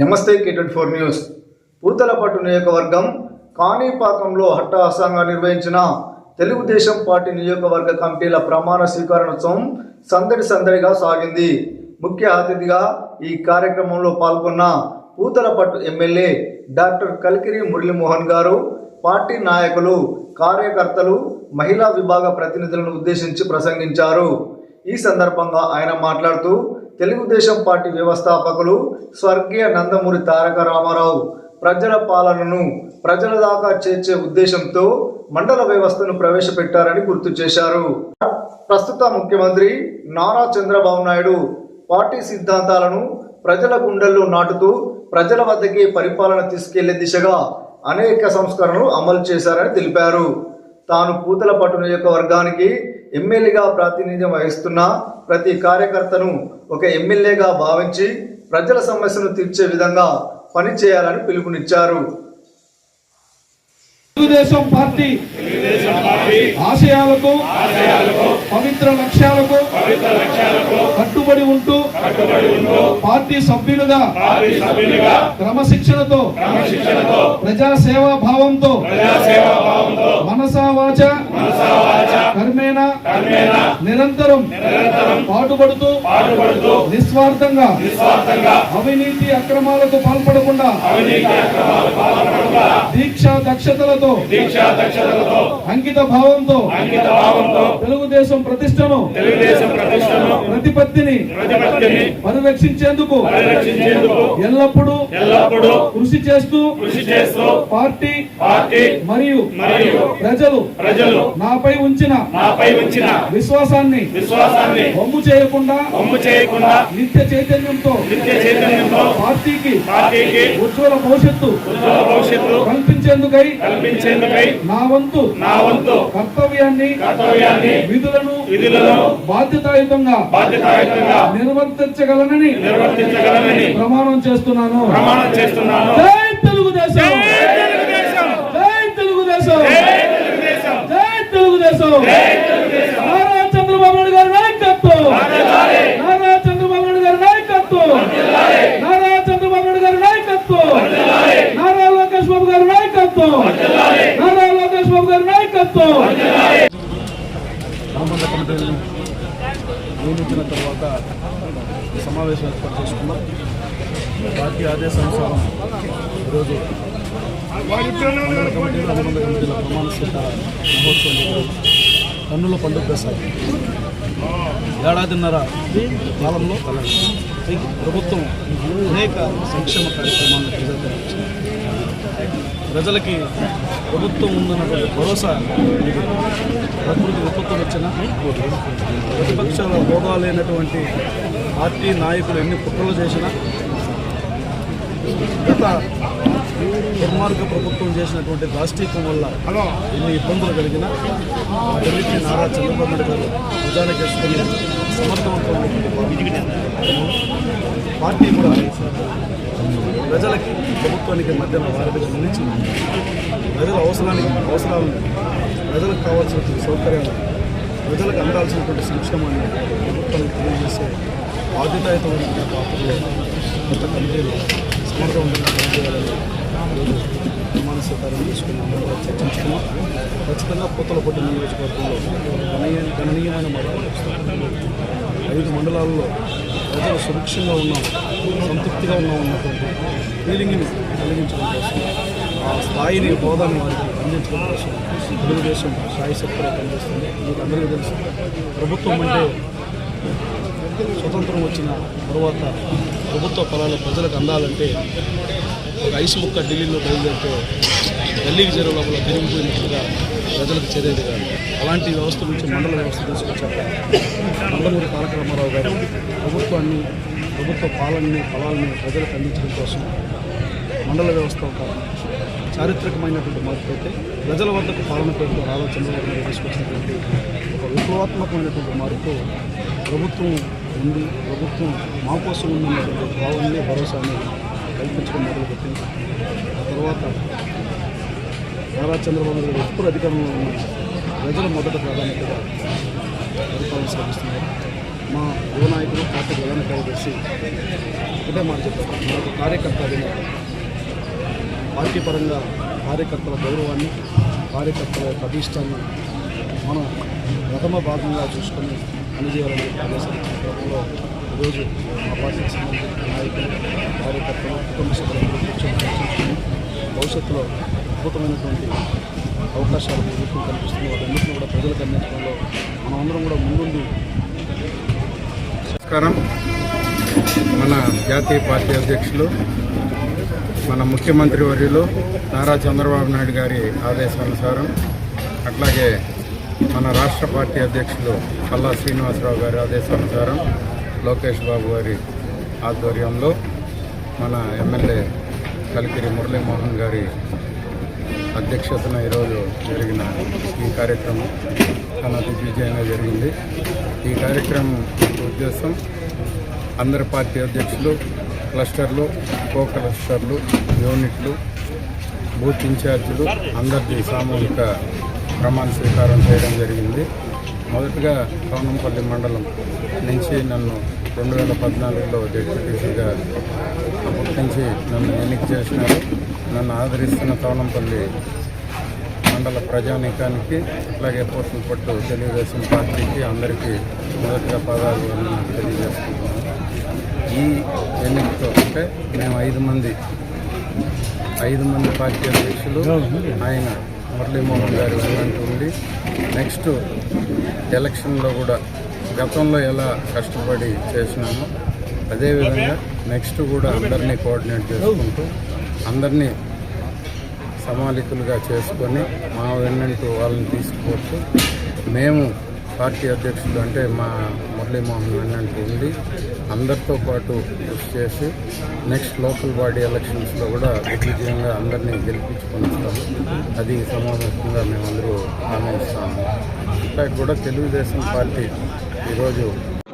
నమస్తే K twenty four news. Puthalapattu నియోజకవర్గం కాణిపాకంలో హట్టహాసంగా నిర్వహించిన తెలుగుదేశం పార్టీ నియోజకవర్గ కమిటీల ప్రమాణ స్వీకారోత్సవం సందడి సందడిగా సాగింది. ముఖ్య అతిథిగా ఈ కార్యక్రమంలో పాల్గొన్న పూతలపట్టు ఎమ్మెల్యే డాక్టర్ కలికిరి మురళీమోహన్ గారు పార్టీ నాయకులు కార్యకర్తలు మహిళా విభాగ ప్రతినిధులను ఉద్దేశించి ప్రసంగించారు. ఈ సందర్భంగా ఆయన మాట్లాడుతూ తెలుగుదేశం పార్టీ వ్యవస్థాపకులు స్వర్గీయ నందమూరి తారక రామారావు ప్రజల పాలనను ప్రజల దాకా చేర్చే ఉద్దేశంతో మండల వ్యవస్థను ప్రవేశపెట్టారని గుర్తు చేశారు. ప్రస్తుత ముఖ్యమంత్రి నారా చంద్రబాబు నాయుడు పార్టీ సిద్ధాంతాలను ప్రజల గుండెల్లో నాటుతూ ప్రజల వద్దకే పరిపాలన తీసుకెళ్ళే దిశగా అనేక సంస్కరణలు అమలు చేశారని తెలిపారు. తాను పూతలపట్టు నియోజకవర్గానికి ఎమ్మెల్యేగా ప్రాతినిధ్యం వహిస్తున్న ప్రతి కార్యకర్తను ఒక ఎమ్మెల్యేగా భావించి ప్రజల సమస్యను తీర్చే విధంగా పనిచేయాలని పిలుపునిచ్చారు. తెలుగుదేశం పార్టీ ఆశయాలకు పవిత్ర లక్ష్యాలకు కట్టుబడి ఉంటూ పార్టీ సభ్యులుగా క్రమశిక్షణతో ప్రజా సేవా భావంతో మనసా వాచ కర్మేణ నిరంతరం పాటుపడుతూ నిస్వార్థంగా అవినీతి అక్రమాలకు పాల్పడకుండా దీక్షా దక్షతలతో దీక్షా దక్షతలతో అంకిత భావంతో అంకిత భావంతో తెలుగుదేశం ప్రతిష్టను తెలుగుదేశం ప్రతిష్టను ప్రతిపత్తిని ప్రతిపత్తిని పరిరక్షించేందుకు పరిరక్షించేందుకు ఎల్లప్పుడూ ఎల్లప్పుడూ కృషి చేస్తూ కృషి చేస్తూ పార్టీ పార్టీ మరియు మరియు ప్రజలు ప్రజలు నాపై ఉంచిన నాపై ఉంచిన విశ్వాసాన్ని విశ్వాసాన్ని వమ్ము చేయకుండా ఒమ్ము చేయకుండా నిత్య చైతన్యంతో నిత్య చైతన్యంతో పార్టీకి పార్టీకి ఉజ్వల భవిష్యత్తు ఉజ్వల భవిష్యత్తు కల్పించేందుకై కల్పించేందుకై నా వంతు నా వంతు కర్తవ్యాన్ని కర్తవ్యాన్ని విధులను విధులను బాధ్యతాయుతంగా బాధ్యతాయుతంగా నిర్వర్తించగలనని నిర్వర్తించగలనని ప్రమాణం చేస్తున్నాను. ప్రమాణం చేస్తున్నాను. జై తెలుగుదేశం! తెలుగుదేశం! జై తెలుగుదేశం! తెలుగుదేశం. నారా చంద్రబాబు నాయుడు గారి నాయకత్వం. నారా చంద్రబాబు నాయుడు గారి నాయకత్వం. నారా చంద్రబాబు నాయుడు గారి నాయకత్వం. నారా లోకేష్ బాబు గారి నాయకత్వం. నారా లోకేష్ బాబు గారి నాయకత్వం. నియమించిన తర్వాత సమావేశం ఏర్పాటు చేసుకున్నాం. పార్టీ ఆదేశానుసారం ఈరోజు మండల కమిటీలు ప్రమాణ స్వీకార మహోత్సవం కన్నుల పండుగ దశ ఏడాదిన్నర కాలంలో ఈ ప్రభుత్వం అనేక సంక్షేమ కార్యక్రమాలను ప్రజలకు ప్రజలకి ప్రభుత్వం ఉందన్నటువంటి భరోసా ఇది. ప్రకృతి విపత్తు వచ్చిన ప్రతిపక్షాల హోదా లేనటువంటి పార్టీ నాయకులు ఎన్ని కుట్రలు చేసినా గత దుర్మార్గ ప్రభుత్వం చేసినటువంటి రాష్ట్రీకం వల్ల ఎన్ని ఇబ్బందులు కలిగినా వాటన్నిటిని నారా చంద్రబాబు నాయుడు గారు సమర్థవంతమైనటువంటి పార్టీ కూడా ప్రజలకి ప్రభుత్వానికి మధ్యన వారికి నిలిచి ప్రజల అవసరానికి అవసరాలను ప్రజలకు కావాల్సినటువంటి సౌకర్యాలు ప్రజలకు అందాల్సినటువంటి సంక్షేమాన్ని ప్రభుత్వానికి తెలియజేసే బాధ్యతాయుతమైనటువంటి పాత్రలో కొత్త కమిటీలు సమర్థవంతంగా పనిచేయాలని ఈరోజు ప్రమాణ స్వీకారం చర్చించుకున్నాం. ఖచ్చితంగా పూతల నియోజకవర్గంలో గణనీయ గణనీయమైన ఐదు మండలాల్లో ప్రజలు సురక్షంగా ఉన్నాం సంతృప్తిగా ఉన్నాం అన్నటువంటి ఫీలింగ్ని కలిగించడం కోసం ఆ స్థాయిని హోదాను వారికి అందించడం కోసం తెలుగుదేశం స్థాయి శక్తిగా పనిచేస్తుంది. మీకు అందరికీ తెలుసు ప్రభుత్వం అంటే స్వతంత్రం వచ్చిన తర్వాత ప్రభుత్వ ఫలాలు ప్రజలకు అందాలంటే ఐసు ముక్క ఢిల్లీలో బయలుదేరితే ఢిల్లీకి చేరే లోపల తిరిగిపోయినట్లుగా ప్రజలకు చేరేది కాదు. అలాంటి వ్యవస్థ నుంచి మండల వ్యవస్థ తీసుకొచ్చాక నందమూరి తారక రామారావు గారు ప్రభుత్వాన్ని ప్రభుత్వ పాలనని ఫలాలని ప్రజలకు అందించడం కోసం మండల వ్యవస్థ ఒక చారిత్రకమైనటువంటి మార్పు అయితే ప్రజల వద్దకు పాలన పేరుతో రాలా చంద్రబాబు నాయుడు తీసుకొచ్చినటువంటి ఒక విప్లవాత్మకమైనటువంటి మార్పు ప్రభుత్వం ఉంది. ప్రభుత్వం మా కోసం ఉన్నటువంటి భావాన్ని భరోసాని కల్పించడం మొదలుపెట్టింది ఆ తర్వాత నారా చంద్రబాబు నాయుడు గారు ఎప్పుడు అధికారంలో ఉన్న ప్రజల మొదట ప్రాధాన్యతగా పరిపాలన సాగిస్తున్నారు మా యువ నాయకులు పార్టీ ప్రధాన కార్యదర్శి ఒకటే మాట చెప్పారు. మనకు కార్యకర్త పార్టీ పరంగా కార్యకర్తల గౌరవాన్ని కార్యకర్తల యొక్క మనం ప్రథమ భాగంగా చూసుకొని పనిచేయాలని ఆదేశాలు ఈరోజు మా పార్టీకి సంబంధించిన నాయకులు కార్యకర్తలు కుటుంబ సభ్యులందరూ చర్చించుకుని భవిష్యత్తులో అద్భుతమైనటువంటి అవకాశాలు ప్రభుత్వం కల్పిస్తుంది వాటన్నింటినీ కూడా ప్రజలకు అందించడంలో మనమందరం అందరం కూడా ముందుండి నమస్కారం. మన జాతీయ పార్టీ అధ్యక్షులు మన ముఖ్యమంత్రి వర్యులు నారా చంద్రబాబు నాయుడు గారి ఆదేశానుసారం అట్లాగే మన రాష్ట్ర పార్టీ అధ్యక్షులు పల్లా శ్రీనివాసరావు గారి ఆదేశానుసారం లోకేష్ బాబు గారి ఆధ్వర్యంలో మన ఎమ్మెల్యే కలికిరి మురళీమోహన్ గారి అధ్యక్షతన ఈరోజు జరిగిన ఈ కార్యక్రమం. చాలా దిగ్విజయంగా జరిగింది. ఈ కార్యక్రమం ఉద్దేశం అందరి పార్టీ అధ్యక్షులు క్లస్టర్లు కో క్లస్టర్లు యూనిట్లు బూత్ ఇన్ఛార్జీలు అందరికీ సామూహిక ప్రమాణ స్వీకారం చేయడం జరిగింది. మొదటగా కౌనంపల్లి మండలం నుంచి నన్ను రెండు వేల పద్నాలుగులో డిప్యూటీసీగా అప్పటి నుంచి నన్ను ఎన్నిక చేసినారు. నన్ను ఆదరిస్తున్న కౌనంపల్లి మండల ప్రజానీకానికి అలాగే పోస్టుల పట్టు తెలుగుదేశం పార్టీకి అందరికీ మొదటిగా పదాలు తెలియజేస్తున్నాను. ఈ ఎన్నికతో అంటే మేము ఐదు మంది ఐదు మంది పార్టీ అధ్యక్షులు ఆయన మురళీమోహన్ గారి వెన్నంటూ ఉండి నెక్స్ట్ ఎలక్షన్లో కూడా గతంలో ఎలా కష్టపడి చేసినామో అదేవిధంగా నెక్స్ట్ కూడా అందరినీ కోఆర్డినేట్ చేసుకుంటూ అందరినీ సమాలికులుగా చేసుకొని మా వెన్నంటూ వాళ్ళని తీసుకుపోతూ మేము పార్టీ అధ్యక్షుడు అంటే మా మురళీమోహన్ వెన్నంటూ ఉండి అందరితో పాటు కృషి చేసి నెక్స్ట్ లోకల్ బాడీ ఎలక్షన్స్లో కూడా విజయంగా అందరినీ గెలిపించుకుంటాము అది సమావేశంగా మేమందరూ ఆనందిస్తాము. ఇంకా కూడా తెలుగుదేశం పార్టీ ఈరోజు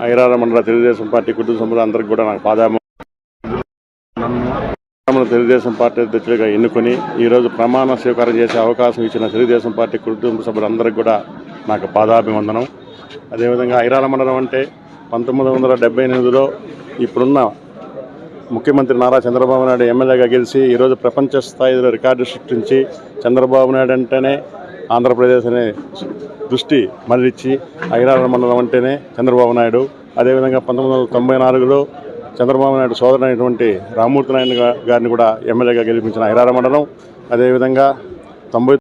ఐరాల మండల తెలుగుదేశం పార్టీ కుటుంబ సభ్యులు అందరికీ కూడా నాకు పాదాము తెలుగుదేశం పార్టీ అధ్యక్షులుగా ఎన్నుకొని ఈరోజు ప్రమాణ స్వీకారం చేసే అవకాశం ఇచ్చిన తెలుగుదేశం పార్టీ కుటుంబ సభ్యులందరికీ కూడా నాకు పాదాభివందనం. అదేవిధంగా ఐరాల మండలం అంటే పంతొమ్మిది వందల డెబ్బై ఎనిమిదిలో ఇప్పుడున్న ముఖ్యమంత్రి నారా చంద్రబాబు నాయుడు ఎమ్మెల్యేగా గెలిచి ఈరోజు ప్రపంచ స్థాయిలో రికార్డు సృష్టించి చంద్రబాబు నాయుడు అంటేనే ఆంధ్రప్రదేశ్ అనే దృష్టి మళ్ళించి ఐరాల మండలం అంటేనే చంద్రబాబు నాయుడు. అదేవిధంగా పంతొమ్మిది వందల తొంభై నాలుగులో చంద్రబాబు నాయుడు సోదరైనటువంటి అయినటువంటి రామ్మూర్తి నాయుడు గారిని కూడా ఎమ్మెల్యేగా గెలిపించిన ఐరాల మండలం. అదేవిధంగా తొంభై